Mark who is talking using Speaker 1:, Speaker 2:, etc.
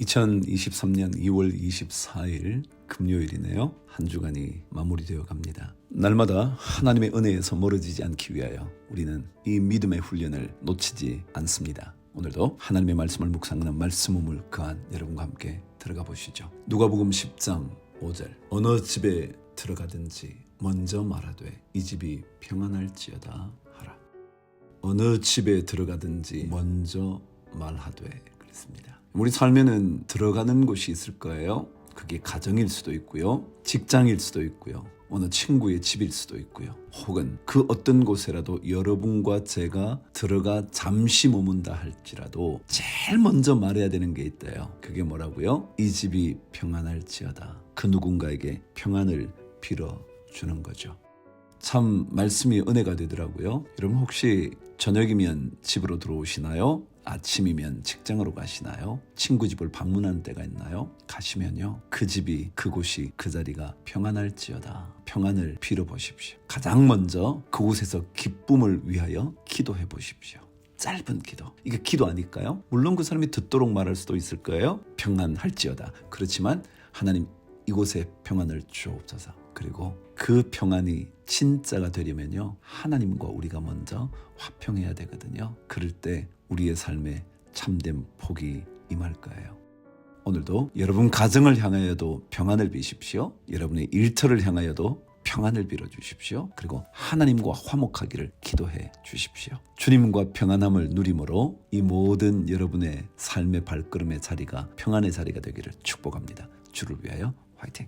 Speaker 1: (2023년 2월 24일) 금요일이네요. 한 주간이 마무리되어 갑니다. 날마다 하나님의 은혜에서 멀어지지 않기 위하여 우리는 이 믿음의 훈련을 놓치지 않습니다. 오늘도 하나님의 말씀을 묵상하는 말씀 우물 그한 여러분과 함께 들어가 보시죠. 누가복음 10장 5절 어느 집에 들어가든지 먼저 말하되 이 집이 평안할지어다 하라 어느 집에 들어가든지 먼저 말하되 그랬습니다. 우리 삶에는 들어가는 곳이 있을 거예요. 그게 가정일 수도 있고요. 직장일 수도 있고요. 어느 친구의 집일 수도 있고요. 혹은 그 어떤 곳에라도 여러분과 제가 들어가 잠시 머문다 할지라도 제일 먼저 말해야 되는 게 있대요. 그게 뭐라고요? 이 집이 평안할지어다. 그 누군가에게 평안을 빌어 주는 거죠. 참 말씀이 은혜가 되더라고요. 여러분 혹시 저녁이면 집으로 들어오시나요? 아침이면 직장으로 가시나요? 친구 집을 방문하는 때가 있나요? 가시면요. 그 집이 그곳이 그 자리가 평안할지어다. 평안을 빌어 보십시오. 가장 먼저 그곳에서 기쁨을 위하여 기도해 보십시오. 짧은 기도. 이게 기도 아닐까요? 물론 그 사람이 듣도록 말할 수도 있을 거예요. 평안할지어다. 그렇지만 하나님 이곳에 평안을 주옵소서. 그리고 그 평안이 진짜가 되려면요. 하나님과 우리가 먼저 화평해야 되거든요. 그럴 때 우리의 삶에 참된 복이 임할 거예요. 오늘도 여러분 가정을 향하여도 평안을 비십시오. 여러분의 일터를 향하여도 평안을 빌어 주십시오. 그리고 하나님과 화목하기를 기도해 주십시오. 주님과 평안함을 누림으로 이 모든 여러분의 삶의 발걸음의 자리가 평안의 자리가 되기를 축복합니다. 주를 위하여 화이팅!